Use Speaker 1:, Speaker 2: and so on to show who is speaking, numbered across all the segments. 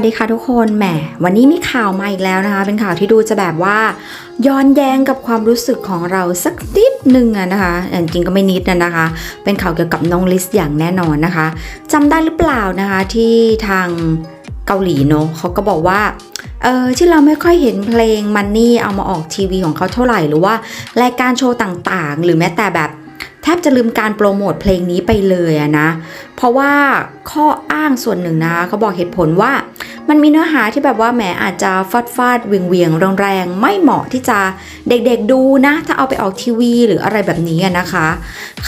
Speaker 1: วัสดีค่ะทุกคน แหม วันนี้มีข่าวมาอีกแล้วนะคะ เป็นข่าวที่ดูจะแบบว่าย้อนแย้งกับความรู้สึกของเราสักนิดหนึ่งอะนะคะแต่จริงก็ไม่นิดนะนะคะ เป็นข่าวเกี่ยวกับน้องลิสอย่างแน่นอนนะคะจำได้หรือเปล่านะคะที่ทางเกาหลีเนอะเขาก็บอกว่าเออที่เราไม่ค่อยเห็นเพลงมันนี่เอามาออกทีวีของเขาเท่าไหร่หรือว่ารายการโชว์ต่างๆ หรือแม้แต่แบบแทบจะลืมการโปรโมทเพลงนี้ไปเลยอะนะ เพราะว่าข้ออ้างส่วนหนึ่งนะเขาบอกเหตุผลว่า มันมีเนื้อหาที่แบบว่าแหมอาจจะฟาดฟาดๆเวียงเวียงๆแรงๆไม่เหมาะที่จะเด็กๆดูนะ ถ้าเอาไปออกทีวีหรืออะไรแบบนี้อะนะคะ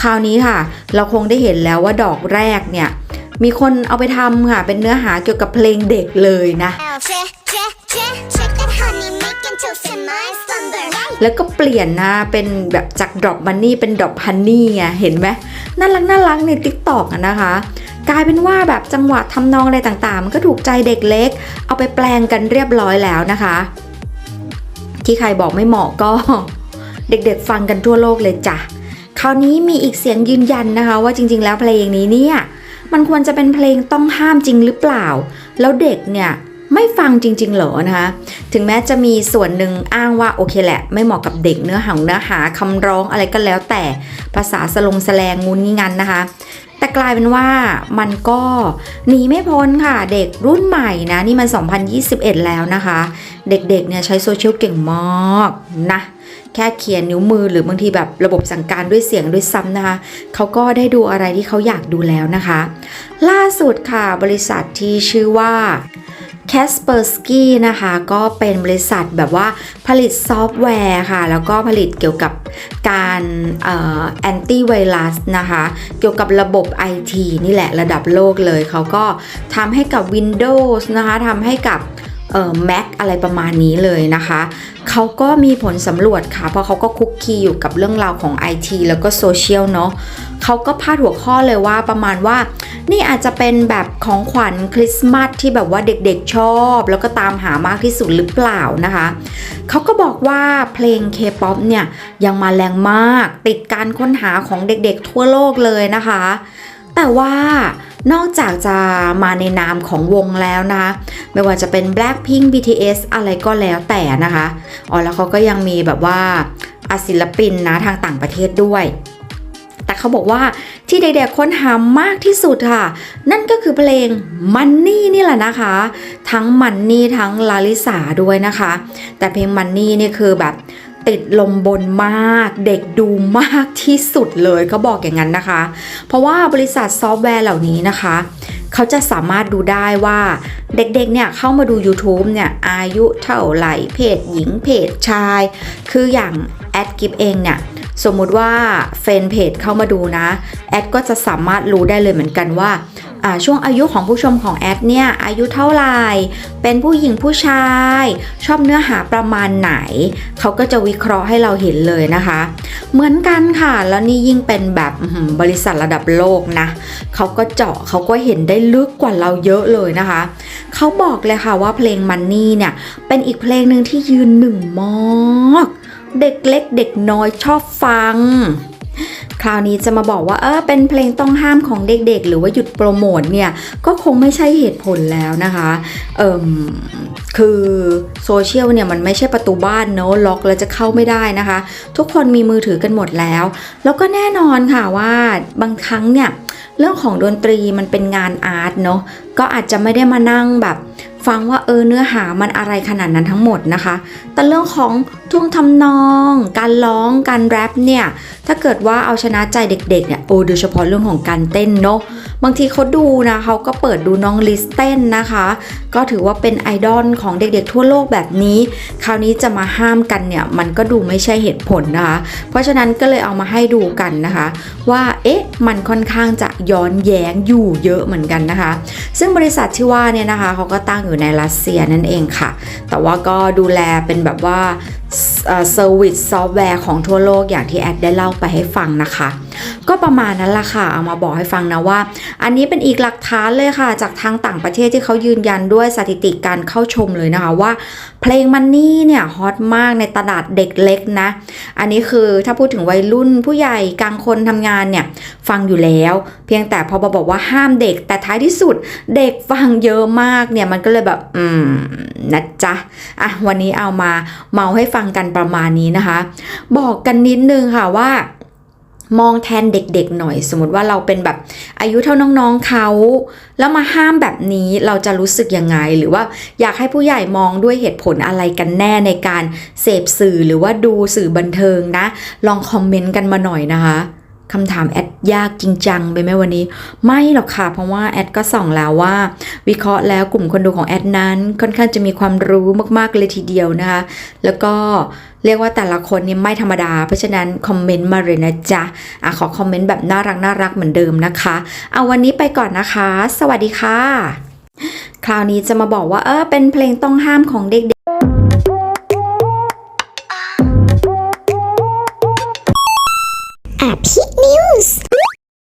Speaker 1: คราวนี้ค่ะ เราคงได้เห็นแล้วว่าดอกแรกเนี่ย มีคนเอาไปทำค่ะ เป็นเนื้อหาเกี่ยวกับเพลงเด็กเลยนะ
Speaker 2: Check, check, check, check that honey, make it to feel nice thunder.
Speaker 1: แล้วก็เปลี่ยนนะเป็นแบบจากดรอปมันนี่เป็นดรอปฮันนี่ไงเห็นไหม น่ารักน่ารักในติ๊กตอกนะคะ กลายเป็นว่าแบบจังหวะทำนองอะไรต่างๆ มันก็ถูกใจเด็กเล็ก เอาไปแปลงกันเรียบร้อยแล้วนะคะ ที่ใครบอกไม่เหมาะก็ เด็กๆฟังกันทั่วโลกเลยจ้ะคราวนี้มีอีกเสียงยืนยันนะคะ ว่าจริง ๆ แล้วเพลงนี้เนี่ยมันควรจะเป็นเพลงต้องห้ามจริงหรือเปล่า แล้วเด็กเนี่ย ไม่ฟังจริง ๆ เหรอนะคะ ถึงแม้จะมีส่วนหนึ่งอ้างว่าโอเคแหละ ไม่เหมาะกับเด็กเนื้อหาเนื้อหาคำร้องอะไรก็แล้วแต่ภาษาสลงแสลงงุนงี้งันนะคะ แต่กลายเป็นว่ามันก็หนีไม่พ้นค่ะ เด็กรุ่นใหม่นะ นี่มัน 2021 แล้วนะคะ เด็กๆเนี่ยใช้โซเชียลเก่งมากนะแค่เขียนนิ้วมือหรือบางทีแบบระบบสั่งการด้วยเสียงด้วยซ้ำนะคะเขาก็ได้ดูอะไรที่เขาอยากดูแล้วนะคะ ล่าสุดค่ะบริษัทที่ชื่อว่า Kaspersky นะคะ ก็เป็นบริษัทแบบว่าผลิตซอฟต์แวร์ค่ะ แล้วก็ผลิตเกี่ยวกับการแอนตี้ไวรัสนะคะ เกี่ยวกับระบบ IT นี่แหละระดับโลกเลย เขาก็ทำให้กับ Windows นะคะทำให้กับเอ่อ Mac อะไรประมาณนี้เลยนะคะ เขาก็มีผลสำรวจค่ะ เพราะเขาก็คุกคีอยู่กับเรื่องราวของ IT แล้วก็โซเชียลเนาะ เขาก็พาดหัวข้อเลยว่าประมาณว่า นี่อาจจะเป็นแบบของขวัญคริสต์มาสที่แบบว่าเด็กๆชอบ แล้วก็ตามหามากที่สุดหรือเปล่านะคะเขาก็บอกว่าเพลง K-POP เนี่ยยังมาแรงมากติดการค้นหาของเด็กๆทั่วโลกเลยนะคะ แต่ว่านอกจากจะมาในนามของวงแล้วนะคะ ไม่ว่าจะเป็น Blackpink BTS อะไรก็แล้วแต่นะคะ อ๋อแล้วเขาก็ยังมีแบบว่าอาศิลปินนะทางต่างประเทศด้วย แต่เขาบอกว่าที่เด็กๆค้นหามากที่สุดค่ะ นั่นก็คือเพลงมันนี่นี่แหละนะคะ ทั้งมันนี่ทั้งลาลิสาด้วยนะคะ แต่เพลงมันนี่นี่คือแบบติดลมบนมากเด็กดูมากที่สุดเลยเขาบอกอย่างนั้นนะคะ เพราะว่าบริษัทซอฟต์แวร์เหล่านี้นะคะ เขาจะสามารถดูได้ว่าเด็กๆเนี่ยเข้ามาดู YouTube เนี่ยอายุเท่าไหร่เพศหญิงเพศชาย คืออย่างแอดกิฟเองเนี่ย สมมุติว่าเฟนเพจเข้ามาดูนะ แอดก็จะสามารถรู้ได้เลยเหมือนกันว่า ช่วงอายุของผู้ชมของแอดเนี่ย อายุเท่าไหร่ เป็นผู้หญิงผู้ชาย ชอบเนื้อหาประมาณไหน เขาก็จะวิเคราะห์ให้เราเห็นเลยนะคะ เหมือนกันค่ะ แล้วนี่ยิ่งเป็นแบบบริษัทระดับโลกนะ เขาก็เจาะเขาก็เห็นได้ลึกกว่าเราเยอะเลยนะคะ เขาบอกเลยค่ะว่าเพลงมันนี่เนี่ย เป็นอีกเพลงหนึ่งที่ยืนหนึ่งมาก เด็กเล็กเด็กน้อยชอบฟัง คราวนี้จะมาบอกว่าเออเป็นเพลงต้องห้ามของเด็กๆ หรือว่าหยุดโปรโมทเนี่ย ก็คงไม่ใช่เหตุผลแล้วนะคะเอิมคือโซเชียลเนี่ยมันไม่ใช่ประตูบ้านเนอะล็อกแล้วจะเข้าไม่ได้นะคะ ทุกคนมีมือถือกันหมดแล้ว แล้วก็แน่นอนค่ะว่าบางครั้งเนี่ยเรื่องของดนตรีมันเป็นงานอาร์ตเนาะก็อาจจะไม่ได้มานั่งแบบ ฟังว่าเออเนื้อหามันอะไรขนาดนั้นทั้งหมดนะคะ แต่เรื่องของท่วงทำนอง การร้อง การแรปเนี่ย ถ้าเกิดว่าเอาชนะใจเด็กๆเนี่ย โอ้โดยเฉพาะเรื่องของการเต้นเนาะ บางทีเขาดูนะเขาก็เปิดดูน้องลิสเต้นนะคะ ก็ถือว่าเป็นไอดอลของเด็กๆทั่วโลกแบบนี้ คราวนี้จะมาห้ามกันเนี่ย มันก็ดูไม่ใช่เหตุผลนะคะ เพราะฉะนั้นก็เลยเอามาให้ดูกันนะคะ ว่าเอ๊ะมันค่อนข้างจะย้อนแย้งอยู่เยอะเหมือนกันนะคะ ซึ่งบริษัทที่ว่าเนี่ยนะคะเขาก็ตั้งอยู่ในรัสเซียนั่นเองค่ะ แต่ว่าก็ดูแลเป็นแบบว่า เซอร์วิสซอฟต์แวร์ของทั่วโลกอย่างที่แอดได้เล่าไปให้ฟังนะคะ ก็ประมาณนั้นละค่ะ เอามาบอกให้ฟังนะว่า อันนี้เป็นอีกหลักฐานเลยค่ะ จากทางต่างประเทศที่เขายืนยันด้วยสถิติการเข้าชมเลยนะคะว่า เพลงมันนี่เนี่ยฮอตมากในตลาดเด็กเล็กนะ อันนี้คือถ้าพูดถึงวัยรุ่นผู้ใหญ่กลางคนทำงานเนี่ย ฟังอยู่แล้ว เพียงแต่พอบอกว่าห้ามเด็ก แต่ท้ายที่สุดเด็กฟังเยอะมากเนี่ยมันก็เลยแบบอืมนะจ๊ะอะวันนี้เอามาเมาให้ฟังังกันประมาณนี้นะคะ บอกกันนิดนึงค่ะว่ามองแทนเด็กๆหน่อย สมมติว่าเราเป็นแบบอายุเท่าน้องๆเขา แล้วมาห้ามแบบนี้เราจะรู้สึกยังไง หรือว่าอยากให้ผู้ใหญ่มองด้วยเหตุผลอะไรกันแน่ในการเสพสื่อหรือว่าดูสื่อบันเทิงนะ ลองคอมเมนต์กันมาหน่อยนะคะ คำถามแอดยากจริงจังไปไหมวันนี้ ไม่หรอกค่ะ เพราะว่าแอดก็ส่องแล้วว่า วิเคราะห์แล้วกลุ่มคนดูของแอดนั้น ค่อนข้างจะมีความรู้มากๆเลยทีเดียวนะคะ แล้วก็เรียกว่าแต่ละคนนี่ไม่ธรรมดา เพราะฉะนั้นคอมเมนต์มาเลยนะจ๊ะอะขอคอมเมนต์แบบน่ารักน่ารักเหมือนเดิมนะคะเอาวันนี้ไปก่อนนะคะ สวัสดีค่ะ คราวนี้จะมาบอกว่าเออเป็นเพลงต้องห้ามของเด็ก